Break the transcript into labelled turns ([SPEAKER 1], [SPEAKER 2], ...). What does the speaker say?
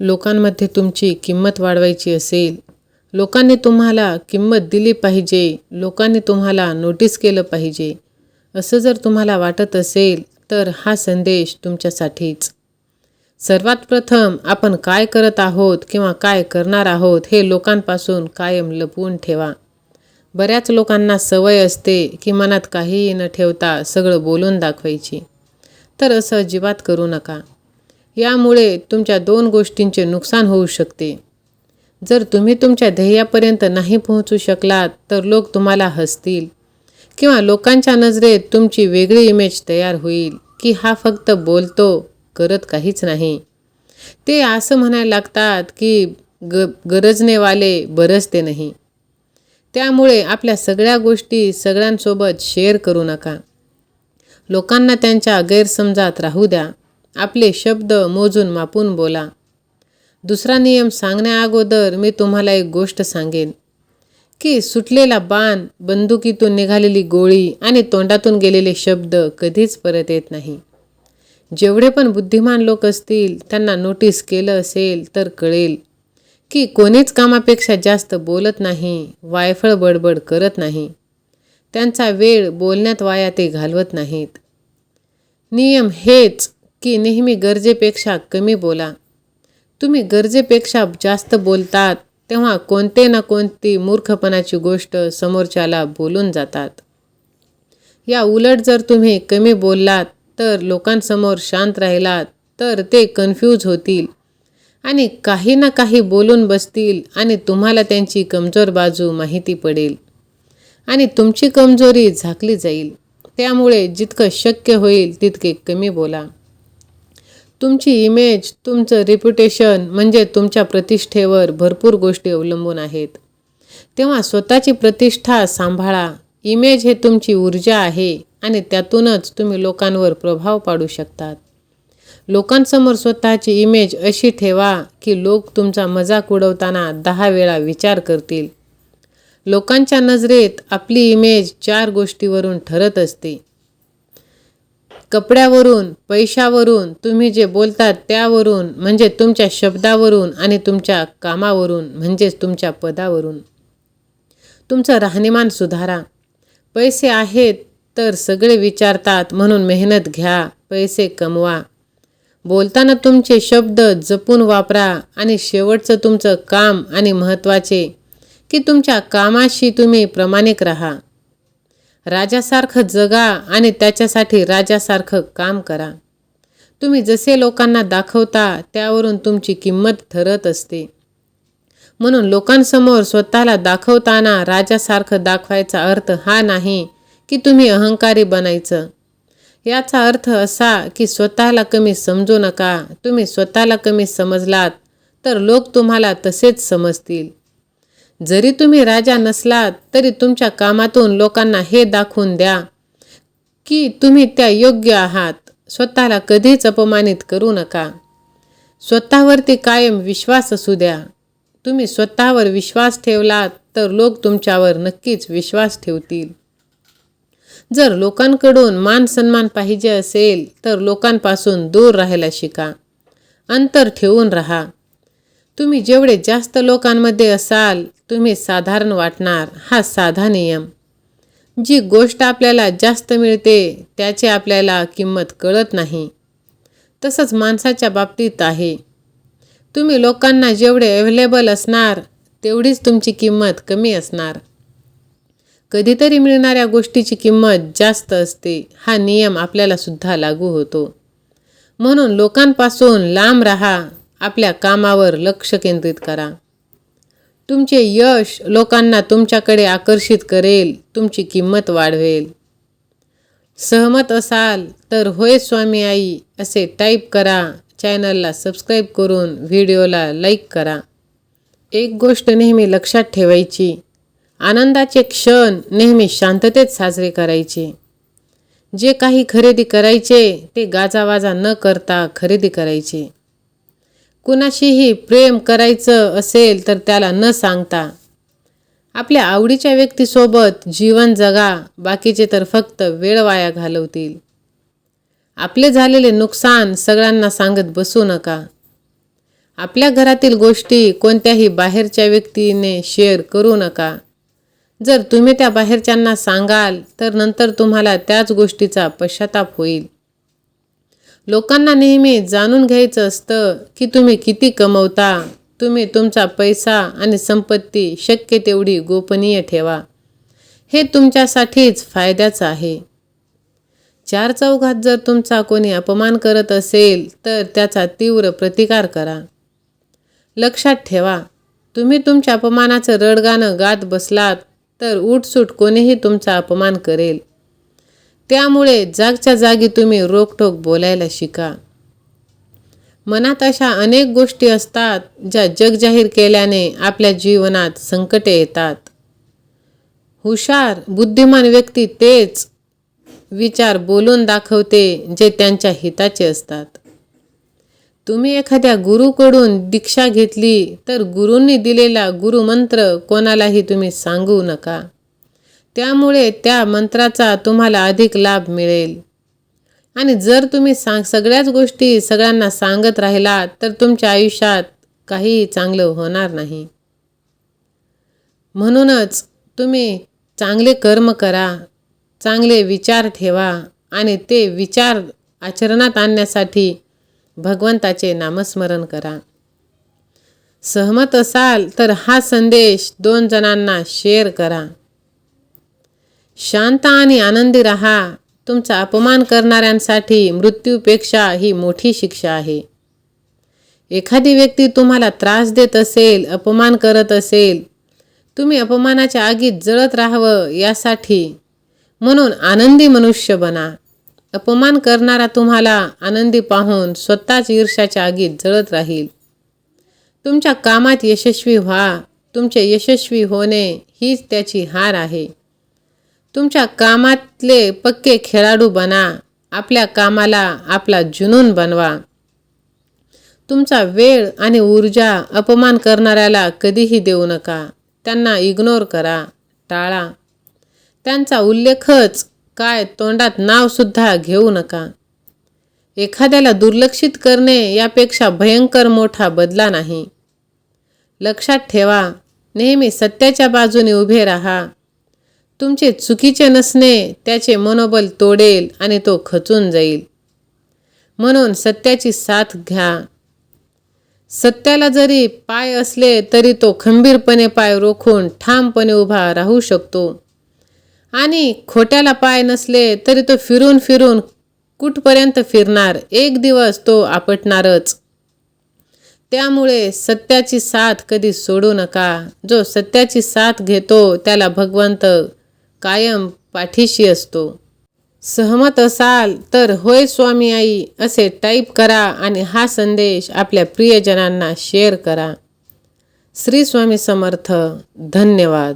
[SPEAKER 1] लोकांमध्ये तुमची किंमत वाढवायची असेल. लोकांनी तुम्हाला किंमत दिली पाहिजे. लोकांनी तुम्हाला नोटीस केलं पाहिजे. असं जर तुम्हाला वाटत असेल तर हा संदेश तुमच्यासाठीच. सर्वात प्रथम आपण काय करत आहोत किंवा काय करणार आहोत हे लोकांपासून कायम लपवून ठेवा. बऱ्याच लोकांना सवय असते की मनात काहीही न ठेवता सगळं बोलून दाखवायची. तर असं अजिबात करू नका. यामुळे तुमच्या दोन गोष्टींचे नुकसान होऊ शकते. जर तुम्ही तुमच्या ध्येयापर्यंत नाही पोहोचू शकलात तर लोक तुम्हाला हसतील. किंवा लोकांच्या नजरेत तुमची वेगळी इमेज तयार होईल की हा फक्त बोलतो करत काहीच नाही. ते असं म्हणायला लागतात की ग गरजनेवाले बरसते नाही. त्यामुळे आपल्या सगळ्या गोष्टी सगळ्यांसोबत शेअर करू नका. लोकांना त्यांच्या गैरसमजात राहू द्या. आपले शब्द मोजून मापून बोला. दुसरा नियम सांगण्याअगोदर मी तुम्हाला एक गोष्ट सांगेन की सुटलेला बाण बंदुकीतून निघालेली गोळी आणि तोंडातून गेलेले शब्द कधीच परत येत नाही. जेवढे पण बुद्धिमान लोक असतील त्यांना नोटीस केलं असेल तर कळेल की कोणीच कामापेक्षा जास्त बोलत नाही वायफळ बडबड करत नाही. त्यांचा वेळ बोलण्यात वाया ते घालवत नाहीत. नियम हेच की नेहमी गरजेपेक्षा कमी बोला. तुम्ही गरजेपेक्षा जास्त बोलतात तेव्हा कोणते ना कोणती मूर्खपणाची गोष्ट समोरच्याला बोलून जातात. या उलट जर तुम्ही कमी बोललात तर लोकांसमोर शांत राहिलात तर ते कन्फ्यूज होतील. आणि काही ना काही बोलून बसतील आणि तुम्हाला त्यांची कमजोर बाजू माहिती पडेल. आणि तुमची कमजोरी झाकली जाईल. त्यामुळे जितकं शक्य होईल तितके कमी बोला. तुमची इमेज तुमचं रेप्युटेशन म्हणजे तुमच्या प्रतिष्ठेवर भरपूर गोष्टी अवलंबून आहेत. तेव्हा स्वतःची प्रतिष्ठा सांभाळा. इमेज हे तुमची ऊर्जा आहे आणि त्यातूनच तुम्ही लोकांवर प्रभाव पाडू शकतात. लोकांसमोर स्वतःची इमेज अशी ठेवा की लोक तुमचा मजाक उडवताना दहा वेळा विचार करतील. लोकांच्या नजरेत आपली इमेज चार गोष्टीवरून ठरत असते. कपड्यावरून पैशावरून तुम्ही जे बोलतात त्यावरून म्हणजे तुमच्या शब्दावरून आणि तुमच्या कामावरून म्हणजेच तुमच्या पदावरून. तुमचं राहणीमान सुधारा. पैसे आहेत तर सगळे विचारतात म्हणून मेहनत घ्या पैसे कमवा. बोलताना तुमचे शब्द जपून वापरा आणि शेवटचं तुमचं काम आणि महत्त्वाचे की तुमच्या कामाशी तुम्ही प्रामाणिक राहा. राजासारखं जगा आणि त्याच्यासाठी राजासारखं काम करा. तुम्ही जसे लोकांना दाखवता त्यावरून तुमची किंमत ठरत असते. म्हणून लोकांसमोर स्वतःला दाखवताना राजासारखं दाखवायचा अर्थ हा नाही की तुम्ही अहंकारी बनायचं. याचा अर्थ असा की स्वतःला कमी समजू नका. तुम्ही स्वतःला कमी समजलात तर लोक तुम्हाला तसेच समजतील. जरी तुम्ही राजा नसलात तरी तुमच्या कामातून लोकांना हे दाखवून द्या की तुम्ही त्या योग्य आहात. स्वतःला कधीच अपमानित करू नका. स्वतःवरती कायम विश्वास असू द्या. तुम्ही स्वतःवर विश्वास ठेवलात तर लोक तुमच्यावर नक्कीच विश्वास ठेवतील. जर लोकांकडून मान सन्मान पाहिजे असेल तर लोकांपासून दूर राहायला शिका. अंतर ठेवून राहा. तुम्ही जेवढे जास्त लोकांमध्ये असाल तुम्ही साधारण वाटणार हा साधा नियम. जी गोष्ट आपल्याला जास्त मिळते त्याची आपल्याला किंमत कळत नाही. तसंच माणसाच्या बाबतीत आहे. तुम्ही लोकांना जेवढे अवेलेबल असणार तेवढीच तुमची किंमत कमी असणार. कधीतरी मिळणाऱ्या गोष्टीची किंमत जास्त असते हा नियम आपल्याला सुद्धा लागू होतो. म्हणून लोकांपासून लांब राहा आपल्या कामावर लक्ष केंद्रित करा. तुमचे यश लोकांना तुमच्याकडे आकर्षित करेल तुमची किंमत वाढवेल. सहमत असाल तर होय स्वामी आई असे टाईप करा. चॅनलला सबस्क्राईब करून व्हिडिओला लाईक करा. एक गोष्ट नेहमी लक्षात ठेवायची आनंदाचे क्षण नेहमी शांततेत साजरे करायचे. जे काही खरेदी करायचे ते गाजावाजा न करता खरेदी करायचे. कुणाशीही प्रेम करायचं असेल तर त्याला न सांगता. आपल्या आवडीच्या व्यक्तीसोबत जीवन जगा बाकीचे तर फक्त वेळ वाया घालवतील. आपले झालेले नुकसान सगळ्यांना सांगत बसू नका. आपल्या घरातील गोष्टी कोणत्याही बाहेरच्या व्यक्तीने शेअर करू नका. जर तुम्ही त्या बाहेरच्यांना सांगाल तर नंतर तुम्हाला त्याच गोष्टीचा पश्चाताप होईल. लोकांना नेहमी जाणून घ्यायचं असतं की तुम्ही किती कमवता तुम्ही तुमचा पैसा आणि संपत्ती शक्य तेवढी गोपनीय ठेवा. हे तुमच्यासाठीच फायद्याचं आहे. चार चौघात जर तुमचा कोणी अपमान करत असेल तर त्याचा तीव्र प्रतिकार करा. लक्षात ठेवा तुम्ही तुमच्या अपमानाचं रडगाणं गात बसलात तर उठसूट कोणीही तुमचा अपमान करेल. त्यामुळे जागच्या जागी तुम्ही रोखोक बोलायला शिका. मनात अशा अनेक गोष्टी असतात ज्या जग जाहीर केल्याने आपल्या जीवनात संकटे येतात. हुशार बुद्धिमान व्यक्ती तेच विचार बोलून दाखवते जे त्यांच्या हिताचे असतात. तुम्ही एखाद्या गुरुकडून दीक्षा घेतली तर गुरूंनी दिलेला गुरुमंत्र कोणालाही तुम्ही सांगू नका. त्यामुळे त्या मंत्राचा तुम्हाला अधिक लाभ मिळेल. आणि जर तुम्ही सांग सगळ्याच गोष्टी सगळ्यांना सांगत राहिलात तर तुमच्या आयुष्यात काहीही चांगलं होणार नाही. म्हणूनच तुम्ही चांगले कर्म करा चांगले विचार ठेवा आणि ते विचार आचरणात आणण्यासाठी भगवंताचे नामस्मरण करा. सहमत असाल तर हा संदेश दोन जणांना शेअर करा. शांत आणि आनंदी राहा. तुमचा अपमान करणाऱ्यांसाठी मृत्यूपेक्षा ही मोठी शिक्षा आहे. एखादी व्यक्ती तुम्हाला त्रास देत असेल अपमान करत असेल तुम्ही अपमानाच्या आगीत जळत राहावं यासाठी म्हणून आनंदी मनुष्य बना. अपमान करणारा तुम्हाला आनंदी पाहून स्वतःच ईर्षाच्या आगीत जळत राहील. तुमच्या कामात यशस्वी व्हा. तुमचे यशस्वी होणे हीच त्याची हार आहे. तुमच्या कामातले पक्के खेळाडू बना. आपल्या कामाला आपला जुनून बनवा. तुमचा वेळ आणि ऊर्जा अपमान करणाऱ्याला कधीही देऊ नका. त्यांना इग्नोर करा. टाळा. त्यांचा उल्लेखच काय तोंडात नावसुद्धा घेऊ नका. एखाद्याला दुर्लक्षित करणे यापेक्षा भयंकर मोठा बदला नाही. लक्षात ठेवा. नेहमी सत्याच्या बाजूने उभे राहा. तुमचे चुकीचे नसणे त्याचे मनोबल तोडेल आणि तो खचून जाईल. म्हणून सत्याची साथ घ्या. सत्याला जरी पाय असले तरी तो खंबीरपणे पाय रोखून ठामपणे उभा राहू शकतो. आणि खोट्याला पाय नसले तरी तो फिरून फिरून कुठपर्यंत फिरणार एक दिवस तो आपटणारच. त्यामुळे सत्याची साथ कधी सोडू नका. जो सत्याची साथ घेतो त्याला भगवंत कायम पाठीशी असतो. सहमत असाल तर होय स्वामी आई असे टाईप करा आणि हा संदेश आपल्या प्रियजनांना शेअर करा. श्री स्वामी समर्थ धन्यवाद.